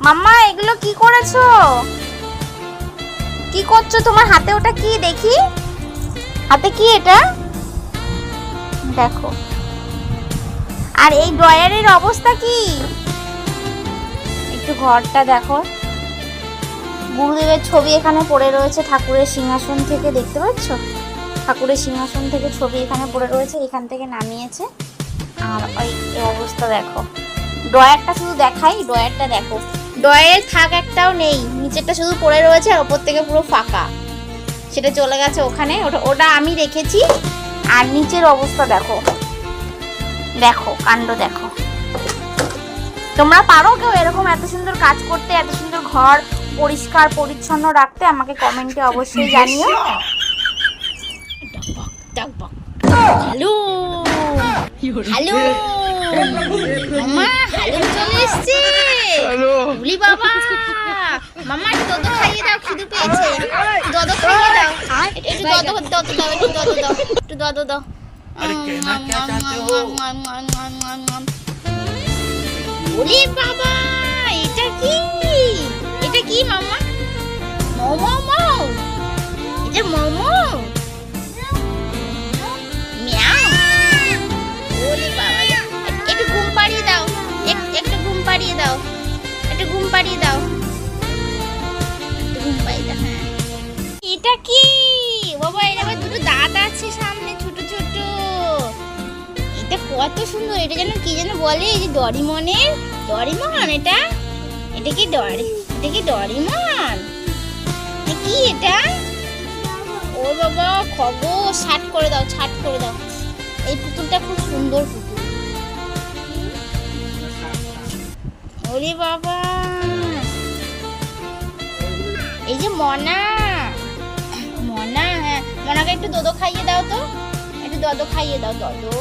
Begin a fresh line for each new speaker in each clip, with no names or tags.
মাম্মা, এগুলো কি করেছ? কি করছ তোমার হাতে? ওটা কি? দেখি। হাতে কি এটা? দেখো। আর এই ড্রয়ারের অবস্থা কি? একটু ঘরটা দেখো। গুরুদেবের ছবি এখানে পড়ে রয়েছে, ঠাকুরের সিংহাসন থেকে, দেখতে পাচ্ছ? ঠাকুরের সিংহাসন থেকে ছবি এখানে পড়ে রয়েছে, এখান থেকে নামিয়েছে। আর ওই অবস্থা দেখো। ড্রয়ারটা শুধু দেখাই, ড্রয়ারটা দেখো। ড্রয়ারের থাক একটাও নেই নিচেরটা শুধু পড়ে রয়েছে আর ওপর থেকে পুরো ফাঁকা। সেটা চলে গেছে ওখানে ওটা ওটা আমি রেখেছি। আর নিচের অবস্থা দেখো। দেখো কাণ্ড দেখো। তোমরা পারো কেউ এরকম এত সুন্দর কাজ করতে এত সুন্দর ঘর পরিষ্কার পরিচ্ছন্ন রাখতে? আমাকে কমেন্টে অবশ্যই জানিও। হ্যালো। হ্যালো। মামা হ্যালো চলে এসছে। মামা দদ দাও একটু দাও একটু দদ দাও একটু দদ দাও। ওরে বাবা এটা কি? এটা কি মামা? মোমো মো। এটা মোমো। একটু ঘুম পাড়িয়ে দাও একটু ঘুম পাড়িয়ে দাও। একটু ঘুম পাড়িয়ে দাও। ঘুম পাড়িয়ে দাও হ্যাঁ। এটা কি? বাবা, এর আবার দুটো দাঁত আছে সামনে, ছোট ছোট। এটা কত সুন্দর, এটা যেন কি যেন বলে? এই যে ডরিমনের, ডরিমন এটা? এটা কি ডরি, এটা কি ডরিমন? কি এটা? ও বাবা খবর ছাট করে দাও, ছাট করে দাও। এই পুতুলটা খুব সুন্দর পুতুল। ওরে বাবা। এই যে মনা। মনা হ্যাঁ। মনাকে একটু দোদো খাইয়ে দাও তো। একটু দদো খাইয়ে দাও, দদো।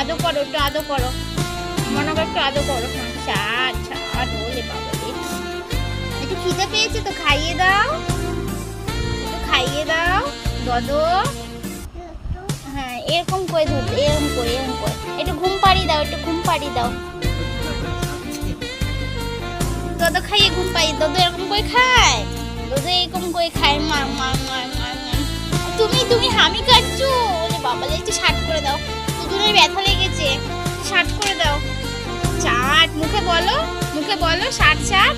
আদো করো, একটু আদো করো। মনাকে একটু আদো করো। ছাড় ছাড় বাবা একটু খিদে পেয়েছে তো, খাইয়ে দাও। একটু খাইয়ে দাও, দদো। হ্যাঁ এরকম করে ধরতে এরকম করে এরকম করে। একটু ঘুম পাড়িয়ে দাও, একটু ঘুম পাড়িয়ে দাও। দদো খাইয়ে ঘুম পাই, দদো এরকম করে খায়? দদো এরকম করে খায় মা মা মা মা। তুমি তুমি হামি কাটছো? ওরে বাবা একটু শার্ট করে দাও। দুজনের ব্যথা লেগেছে, শার্ট করে দাও। চাট, মুখে বলো মুখে বলো, শার্ট শার্ট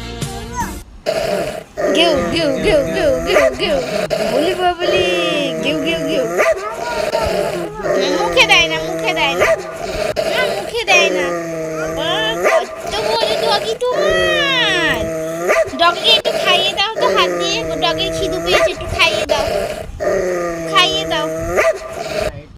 গেউ গেউ গেউ গেউ গেউ গেউ বলি বাবলি গেউ গেউ গেউ মুখে দেয় না, মুখে দেয় না। মুখে দেয় না। কত বড় ডগি তোমার। ডগিকে একটু খাইয়ে দাও তো হাত দিয়ে ডগের খিদু পেয়েছে একটু।